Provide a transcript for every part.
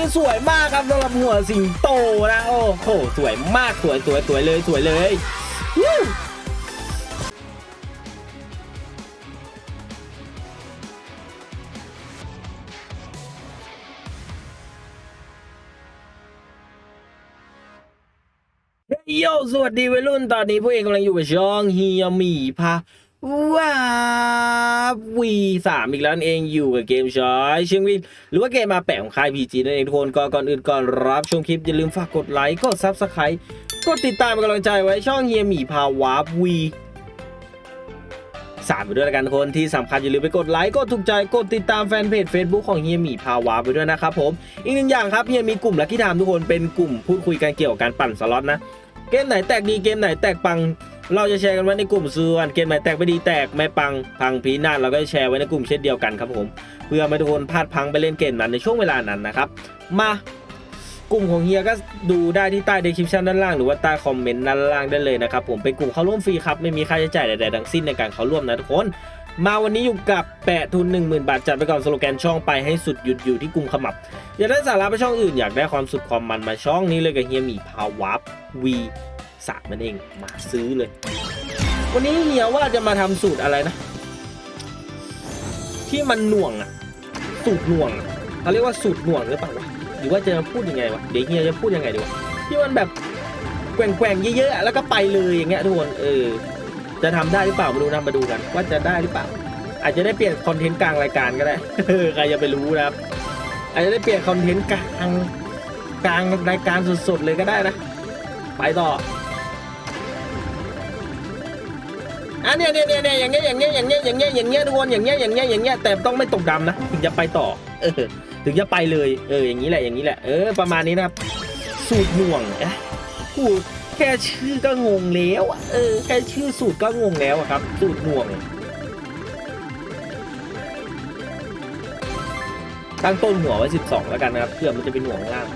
นี้สวยมากครับสำหรับหัวสิงโตนะโอ้โหสวยมากสวยสวยสวยเลยสวยเลยโยสวัสดีวัยรุ่นตอนนี้พวกเองกำลังอยู่กับช่องเฮียมีพา ว้าววีสามอีกแล้วนั่นเองอยู่กับเกมชอยเชียงวินหรือว่าเกมมาแปะของค่ายพีจีนั่นเองทุกคนก็ก่อนอื่นก่อนรับชมคลิป อย่าลืมฝากกดไลค์กดซับสไครต์กดติดตามเป็นกำลังใจไว้ช่องเฮียหมีพาวาร์ปวีสามไปด้วยละกันทุกคนที่สำคัญอย่าลืมไปกดไลค์กดถูกใจกดติดตามแฟนเพจ Facebook ของเฮียหมีพาวาไปด้วยนะครับผมอีกหนึ่งอย่างครับเฮียมีกลุ่มลักกี้ไทม์ทุกคนเป็นกลุ่มพูดคุยกันเกี่ยวกับการปั่นสล็อตนะเกมไหนแตกดีเกมไหนแตกปัง เราจะแชร์กันไว้ในกลุ่มซื้อวันเกณฑ์ใหม่แตกไม่ดีแตกไม่ปังพังพีนาศเราก็จะแชร์ไว้ในกลุ่มเช่นเดียวกันครับผม เพื่อไม่ให้ทุกคนพลาดพังไปเล่นเกมนั้นในช่วงเวลานั้นนะครับ มากลุ่มของเฮียก็ดูได้ที่ใต้ description ด้านล่างหรือว่าใต้คอมเมนต์ด้านล่างได้เลยนะครับผมเป็นกลุ่มเข้าร่วมฟรีครับไม่มีค่าใช้จ่ายใดๆทั้งสิ้นในการเข้าร่วมนะทุกคนมาวันนี้อยู่กับแปะทุน 10,000 บาท จัดไปก่อนสโลแกนช่องไปให้สุดหยุดอยู่ที่กลุ่มขมับ อยากได้สาระไปช่องอื่นอยากได้ความสุดความมันมาช่องนี้เลยกับเฮียมีพาวับ V 3นั่นเองมาซื้อเลย วันนี้เฮียว่าจะมาทำสูตรอะไรนะ ที่มันหน่วงอะสูตรหน่วงเขาเรียกว่าสูตรหน่วงหรือเปล่าวะหรือว่าจะพูดยังไงวะเดี๋ยวเฮียจะพูดยังไงดีวะที่มันแบบแกว่งๆเยอะๆแล้วก็ไปเลยอย่างเงี้ยทุกคนเออจะทำได้หรือเปล่ามาดูนะมาดูกัน ว่าจะได้หรือเปล่า อาจจะได้เปลี่ยนคอนเทนต์กลางรายการก็ได้ใครจะไปรู้นะครับ อาจจะได้เปลี่ยนคอนเทนต์กลางกลางรายการสดๆเลยก็ได้นะ ไปต่อ อะเนี่ยเนี่ยเนี่ยเนี่ยอย่างเงี้ยอย่างเงี้ยอย่างเงี้ยอย่างเงี้ยอย่างเงี้ยทุกคนอย่างเงี้ยอย่างเงี้ยอย่างเงี้ยแต่ต้องไม่ตกดำนะถึงจะไปต่อ เออ ถึงจะไปเลยเอออย่างนี้แหละอย่างนี้แหละเออประมาณนี้นะครับ สูตรห่วงเอ๊ะพูแค่ชื่อก็งงแล้วเออแค่ชื่อสูตรก็งงแล้วครับ สูตรห่วงตั้งต้นหัวไว้ 12 แล้วกันนะครับเพื่อมันจะเป็นหน่วงข้างล่าง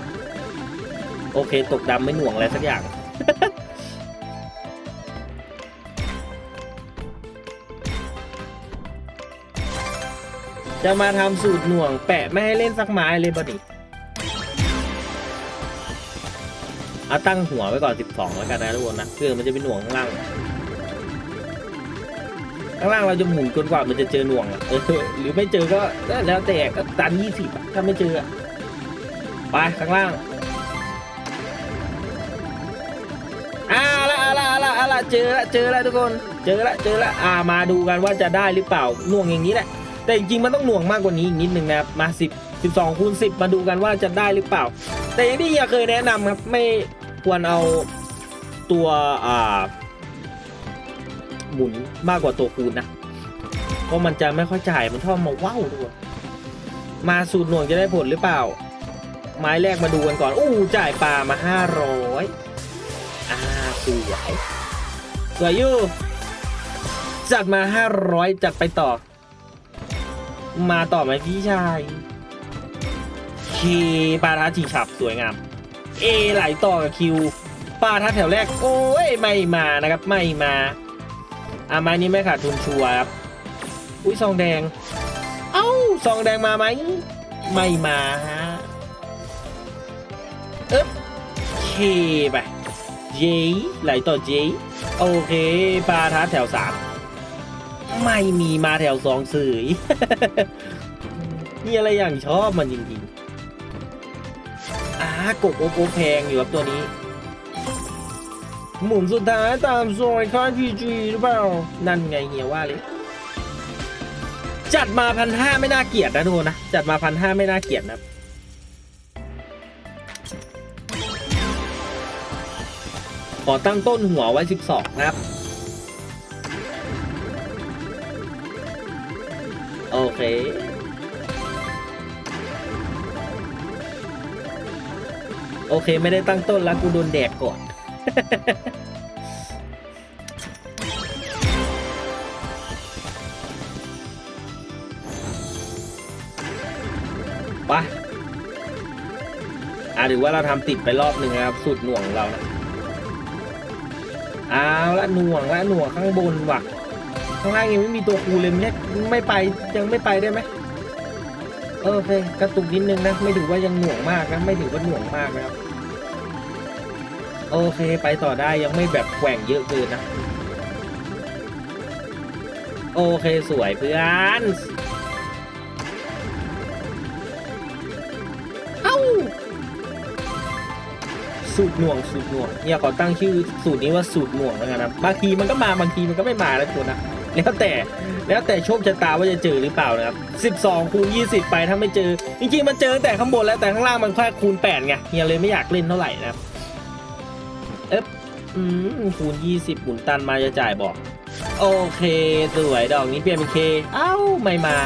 โอเค ตกดำไม่หน่วงอะไรสักอย่าง จะมาทำสูตรหน่วง แปะไม่ให้เล่นสักไม้เลยบดิเอาตั้งหัวไว้ก่อน 12 แล้วกันนะทุกคนนะเพื่อมันจะเป็นหน่วงข้างล่าง ข้างล่างเราจะหมุนจนกว่ามันจะเจอหน่วงเออหรือไม่เจอก็แล้วแต่ก็ตันยี่สิบถ้าไม่เจอไปข้างล่างอ่าละอ่าละอ่าละอ่าละเจอละเจอละทุกคน เจอละเจอละอ่ามาดูกันว่าจะได้หรือเปล่าหน่วงอย่างนี้แหละ แต่จริงๆมันต้องหน่วงมากกว่านี้อีกนิดนึงนะครับมา 10 12คูณ10 มาดูกันว่าจะได้หรือเปล่า แต่อย่างที่เฮียเคยแนะนำครับไม่ควรเอาตัวอ่าหมุนมากกว่าตัวคูณนะเพราะมันจะไม่ค่อยจ่ายมันชอบมาว้าวด้วยมาสูตรหน่วงจะได้ผลหรือเปล่า ไม้แรกมาดูกันก่อนอู้จ่ายปลามาห้าร้อยอ่าสวยสวยอยู่จัดมาห้าร้อยจัดไปต่อ มาต่อไหมพี่ชายเคปลาท้าจีฉับสวยงาม เอไหลต่อกับคิวปลาท้าแถวแรก โอ้ยไม่มานะครับ ไม่มาอะไม้นี้ไม่ขาดทุนชัวร์ครับ อุ้ยซองแดง เอ้าซองแดงมาไหม ไม่มาฮะเอ๊บเคไปเจไหลต่อเจโอเคปลาท้าแถวสาม ไม่มีมาแถวสองสื่อนี่อะไรอย่างชอบมันจริงๆอ่ากบโอโอแพงอยู่ครับตัวนี้ หมุนสุดท้ายตามซอยค่ายพีจีหรือเปล่า นั่นไงเฮียว่าเลย จัดมาพันห้าไม่น่าเกลียดนะทุกคนนะ จัดมาพันห้าไม่น่าเกลียดนะครับขอตั้งต้นหัวไว้ 12นะครับ โอเค โอเคไม่ได้ตั้งต้นแล้วกูโดนแดกก่อนไปอะถือว่าเราทำติดไปรอบหนึ่งนะครับสุดหน่วงของเรานะเอาละหน่วงละหน่วงข้างบนว่ะ ข้างล่างยังไม่มีตัวคูเลยไม่ไม่ไปยังไม่ไปได้ไหมโอเคกระตุกนิดนึงนะ ไม่ถือว่ายังหน่วงมากนะ ไม่ถือว่าหน่วงมากนะครับ โอเคไปต่อได้ยังไม่แบบแกว่งเยอะเกินนะ โอเคสวยเพื่อนเอ้าสูตรหน่วงสูตรหน่วงเนี่ยขอตั้งชื่อสูตรนี้ว่าสูตรหน่วงแล้วกันนะบางทีมันก็มาบางทีมันก็ไม่มาแล้วคุณนะ แล้วแต่แล้วแต่โชคชะตาว่าจะเจอหรือเปล่านะครับ12คูณ20 ไปถ้าไม่เจอ จริงๆมันเจอแต่ข้างบนแล้วแต่ข้างล่างมันแค่คูณ8ไงเฮียเลยไม่อยากเล่นเท่าไหร่นะครับเอ๊บอืมคูณ20หมุนตันมาจะจ่ายบอก โอเค สวยดอกนี้เปลี่ยนเป็นเค เอ้าไม่มา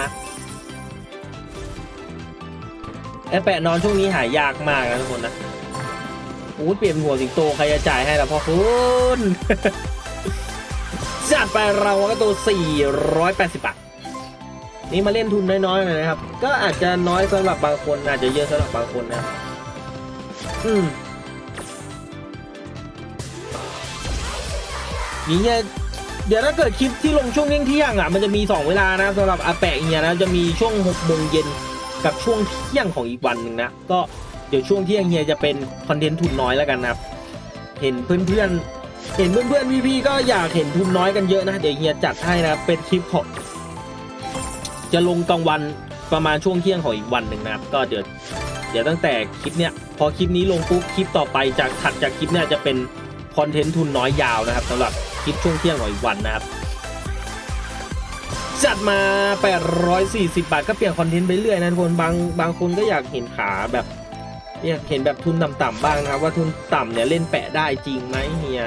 ไอแปะนอนช่วงนี้หายากมากนะทุกคนนะโอ้เปลี่ยนหัวสิงโตใครจะจ่ายให้ล่ะพ่อคุณ จัดไปเราก็ตัว 480 บาท นี่มาเล่นทุนน้อยๆหน่อยนะครับ ก็อาจจะน้อยสำหรับบางคน อาจจะเยอะสำหรับบางคนนะ อืมนี่เนี่ยเดี๋ยวถ้าเกิดคลิปที่ลงช่วงเที่ยงเที่ยงอะ มันจะมี 2 เวลานะสำหรับอาแปะเฮียนะ จะมีช่วง6โมงเย็นกับช่วงเที่ยงของอีกวันหนึ่งนะ ก็เดี๋ยวช่วงเที่ยงเฮียจะเป็นคอนเทนต์ทุนน้อยแล้วกันนะครับ เห็นเพื่อนๆ เห็นเพื่อนๆพี่ๆก็อยากเห็นทุนน้อยกันเยอะนะ เดี๋ยวเฮียจัดให้นะเป็นคลิปของจะลงกลางวันประมาณช่วงเที่ยงของอีกวันหนึ่งนะครับ ก็เดี๋ยวเดี๋ยวตั้งแต่คลิปเนี้ยพอคลิปนี้ลงปุ๊บคลิปต่อไปจากถัดจากคลิปเนี้ยจะเป็นคอนเทนต์ทุนน้อยยาวนะครับสำหรับคลิปช่วงเที่ยงของอีกวันนะครับจัดมา 840 บาทก็เปลี่ยนคอนเทนต์ไปเรื่อยนะทุกคนบางบางคนก็อยากเห็นขาแบบอยากเห็นแบบทุนต่ำๆบ้างนะครับ ว่าทุนต่ำเนี่ยเล่นแปะได้จริงไหมเฮีย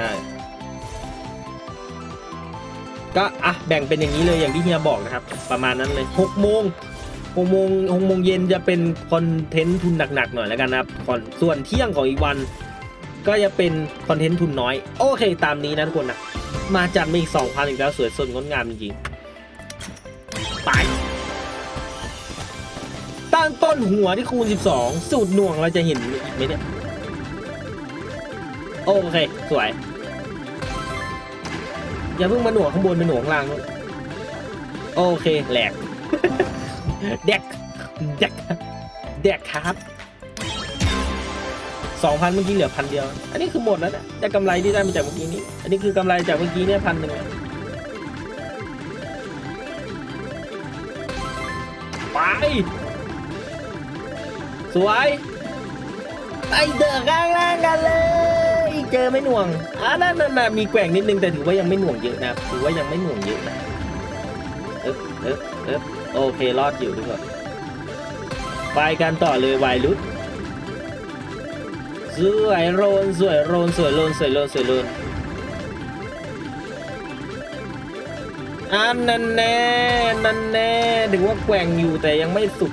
ก็อะแบ่งเป็นอย่างนี้เลยอย่างที่เฮียบอกนะครับ ประมาณนั้นเลย6โมง6โมง6โมงเย็นจะเป็นคอนเทนต์ทุนหนักๆหน่อยแล้วกันนะครับก่อนส่วนเที่ยงของอีกวันก็จะเป็นคอนเทนต์ทุนน้อย โอเคตามนี้นะทุกคนนะ มาจัดมาอีก2,000อีกแล้วสวยสดงดงามจริงๆไปตั้งต้นหัวที่คูณ 12 สูตรหน่วงเราจะเห็นอีกไหมเนี่ยโอเค สวย อย่าเพิ่งมาหน่วงข้างบนไปหน่วงข้างล่างโอเคแหลกแดกแดกแดกครับสองพันเมื่อกี้เหลือพันเดียว อันนี้คือหมดแล้วนะแต่กำไรที่ได้มาจากเมื่อกี้นี้ อันนี้คือกำไรจากเมื่อกี้เนี่ยพันหนึ่งไป สวย ไปเดือข้างล่างกันเลย เจอไม่หน่วงอ่านั่นน่ะมีแกว่งนิดนึงแต่ถือว่ายังไม่หน่วงเยอะนะถือว่ายังไม่หน่วงเยอะนะเอ๊บเอ๊บเอ๊บโอเครอดอยู่ทุกคนไปกันต่อเลยไวรุดสวยโรนสวยโรนสวยโรนสวยโรนสวยโรนอันนั่นแน่นั่นแน่ถือว่าแกว่งอยู่แต่ยังไม่สุด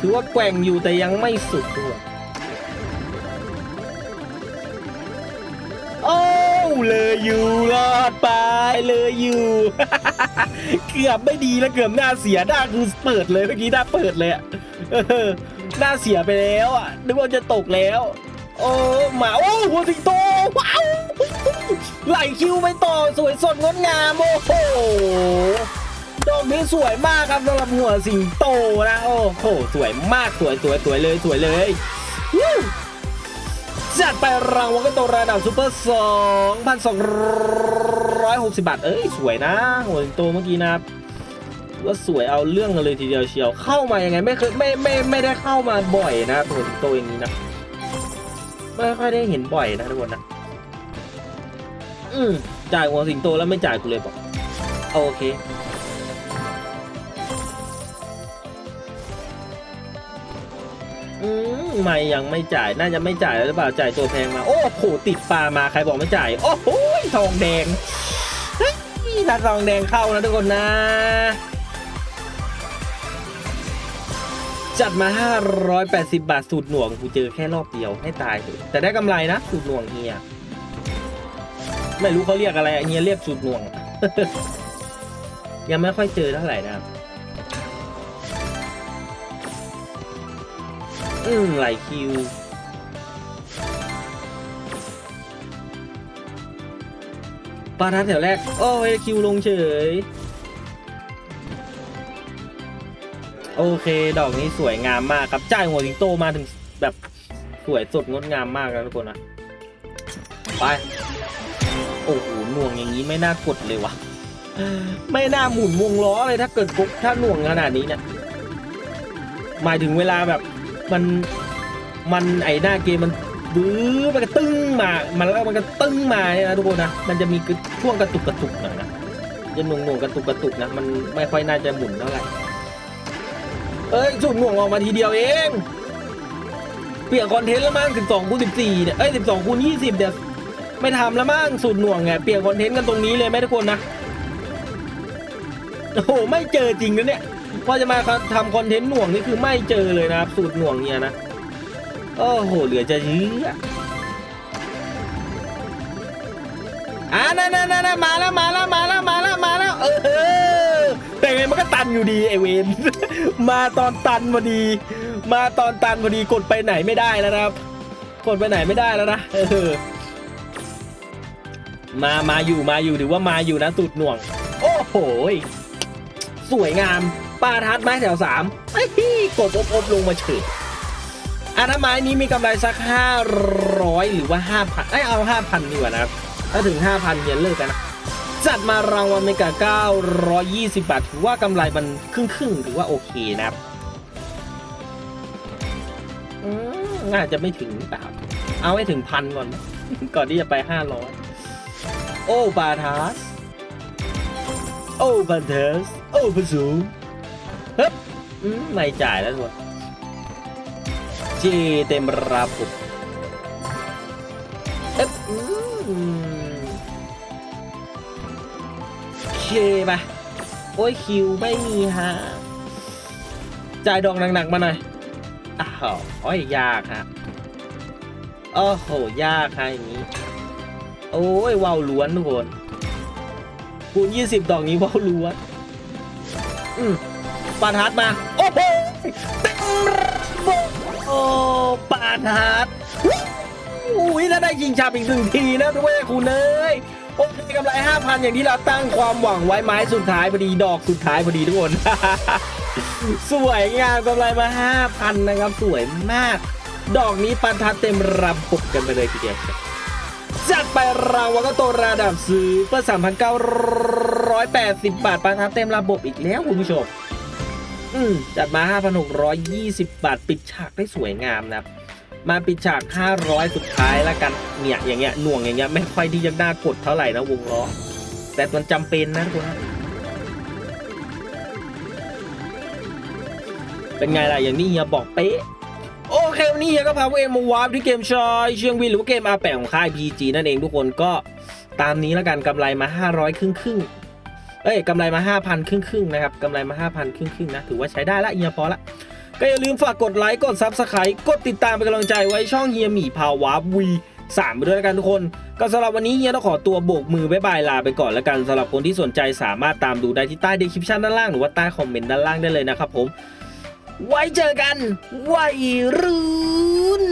ถือว่าแกว่งอยู่แต่ยังไม่สุดด้วย เลยอยู่รอดไปเลยอยู่ เกือบไม่ดีแล้วเกือบหน้าเสียหน้าคือเปิดเลยเมื่อกี้หน้าเปิดเลยอะหน้าเสียไปแล้วอะนึกว่าจะตกแล้ว โอ้หมาโอ้หัวสิงโตว้าวไหลคิวไปต่อสวยสดงดงามโอ้โหดอกนี้สวยมากครับสำหรับหัวสิงโตนะโอ้โหสวยมากสวยสวยสวยเลยสวยเลย จัดไปรางวัลก็ตัวระดับซูเปอร์สองพันสองร้อยหกสิบบาท เอ้ย สวยนะหัวสิงโตเมื่อกี้นะว่าสวยเอาเรื่องกันเลยทีเดียวเชียว เข้ามายังไงไม่เคยไม่ไม่ไม่ได้เข้ามาบ่อยนะหัวสิงโตอย่างนี้นะ ไม่ค่อยได้เห็นบ่อยนะทุกคนนะ อืมจ่ายหัวสิงโตแล้วไม่จ่ายกูเลยบอกโอเค ไม่ยังไม่จ่ายน่าจะไม่จ่ายแล้วหรือเปล่าจ่ายตัวแพงมา โอ้โหติดปลามาใครบอกไม่จ่าย โอ้โหทองแดงเฮ้ยถ้าทองแดงเข้านะทุกคนนะ จัดมา 580 บาทสูตรหน่วงกูเจอแค่รอบเดียวให้ตายเถอะแต่ได้กำไรนะสูตรหน่วงเฮียไม่รู้เขาเรียกอะไรเฮียเรียกสูตรหน่วง ยังไม่ค่อยเจอเท่าไหร่นะครับ อืมไหลคิว ปาทัดแถวแรก โอ้ยคิวลงเฉย โอเค ดอกนี้สวยงามมากครับ จ่ายหัวสิงโตมาถึงแบบสวยสดงดงามมากนะทุกคนนะ ไป โอ้โหหน่วงอย่างนี้ไม่น่ากดเลยวะไม่น่าหมุนวงล้อเลยถ้าเกิดกถ้าหน่วงขนาดนี้เนี่ยหมายถึงเวลาแบบ มันมันไอหน้าเกมมันบื้อมันก็ตึ้งมามันแล้วมันก็ตึ้งมาเนี่ยนะทุกคนนะมันจะมีช่วงกระตุกกระตุกหน่อยนะจะหน่วงหน่วงกระตุกกระตุกนะมันไม่ค่อยน่าจะหมุนเท่าไหร่เอ้ยสุดหน่วงออกมาทีเดียวเอง เปลี่ยนคอนเทนต์แล้วมั้ง12คูณ14เนี่ยเอ้ย12คูณ20เดี๋ยวไม่ทำแล้วมั้งสุดหน่วงไงเปลี่ยนคอนเทนต์กันตรงนี้เลยไหมทุกคนนะโอ้โหไม่เจอจริงนะเนี่ย พอจะมาทำคอนเทนต์หน่วงนี่คือไม่เจอเลยนะครับ สูตรหน่วงเนี่ยนะโอ้โหเหลือจะยื้ออะอ่านั่นนั่นนั่นมาแล้วมาแล้วมาแล้วมาแล้วมาแล้วเออแต่ไงมันก็ตันอยู่ดีไอเวนมาตอนตันพอดี มาตอนตันพอดีกดไปไหนไม่ได้แล้วนะครับกดไปไหนไม่ได้แล้วนะเออมามาอยู่มาอยู่ถือว่ามาอยู่นะสูตรหน่วง โอ้โหสวยงาม ปาทัดไม้แถวสามไอ้ที่กดอบๆลงมาเฉยอะถ้าไม้นี้มีกำไรสัก 500 หรือว่า 5,000ไอ้เอา 5,000 ดีกว่านะครับ ถ้าถึง 5,000เนี่ยเลิกกันนะ จัดมารางวัลเมกา 920 บาท ถือว่ากำไรมันครึ่งครึ่งๆถือว่าโอเคนะครับอืมน่าจะไม่ถึงหรือเอาให้ถึงพันก่อน ก่อนที่จะไป 500 โอ้ปาทัสโอ้บันเทส โอ้พัสู ฮึบไม่จ่ายแล้วทุกคนเจเต็มระบบเอ๊บอืมเคไปโอ้ยคิวไม่มีฮะ จ่ายดอกหนักๆมาหน่อย อ้าวโอ้ยยากฮะโอ้โห ยากฮะอย่างนี้ โอ้ยว้าวล้วนทุกคนคูณ20 ดอกนี้ว่าวล้วน อืม ปาทัดมา โอ้โหเต็มระบบโอ้ปาทัดอุ้ยแล้วได้ยิงฉาบอีกหนึ่งทีนะด้วยคุณเอ้ยโอเคกำไร5,000อย่างที่เราตั้งความหวังไว้ไม้สุดท้ายพอดีดอกสุดท้ายพอดีทุกคน สวยงามกำไรมา5,000นนะครับ สวยมาก ดอกนี้ปาทัดเต็มระบบกันไปเลยทีเดียวจัดไปรางวัลก็โตระดับซื้อเพื่อ3,980 บาทปาทัดเต็มระบบอีกแล้วคุณผู้ชม อืมจัดมา 5,620 บาท ปิดฉากได้สวยงามนะครับ มาปิดฉาก 500 สุดท้ายแล้วกัน เนี่ย อย่างเงี้ย หน่วงอย่างเงี้ย ไม่ค่อยที่จะน่ากดเท่าไหร่นะวงล้อ แต่มันจำเป็นนะทุกคนเป็นไงล่ะ อย่างนี้เฮียบอกเป๊ะโอเควันนี้เฮียก็พาพวกเองมาวาร์ปที่เกมชอยเชียงวินหรือว่าเกมอาแปะของค่าย PG นั่นเองทุกคนก็ตามนี้แล้วกันกำไรมา 500 ครึ่งครึ่ง เอ้ยกำไรมา 5,000 ครึ่งครึ่งนะครับกำไรมา 5,000 ครึ่งครึ่งนะถือว่าใช้ได้ละเฮียพอละ ก็อย่าลืมฝากกดไลค์ กดซับสไครต์กดติดตามเป็นกำลังใจไว้ช่องเฮียหมีพาวาวีสามไปด้วยกันทุกคน ก็สำหรับวันนี้เฮียต้องขอตัวโบกมือบายบายลาไปก่อนแล้วกันสำหรับคนที่สนใจสามารถตามดูได้ที่ใต้ดีคริปชั่นด้านล่างหรือว่าใต้คอมเมนต์ด้านล่างได้เลยนะครับผม ไว้เจอกันไว้รุ่น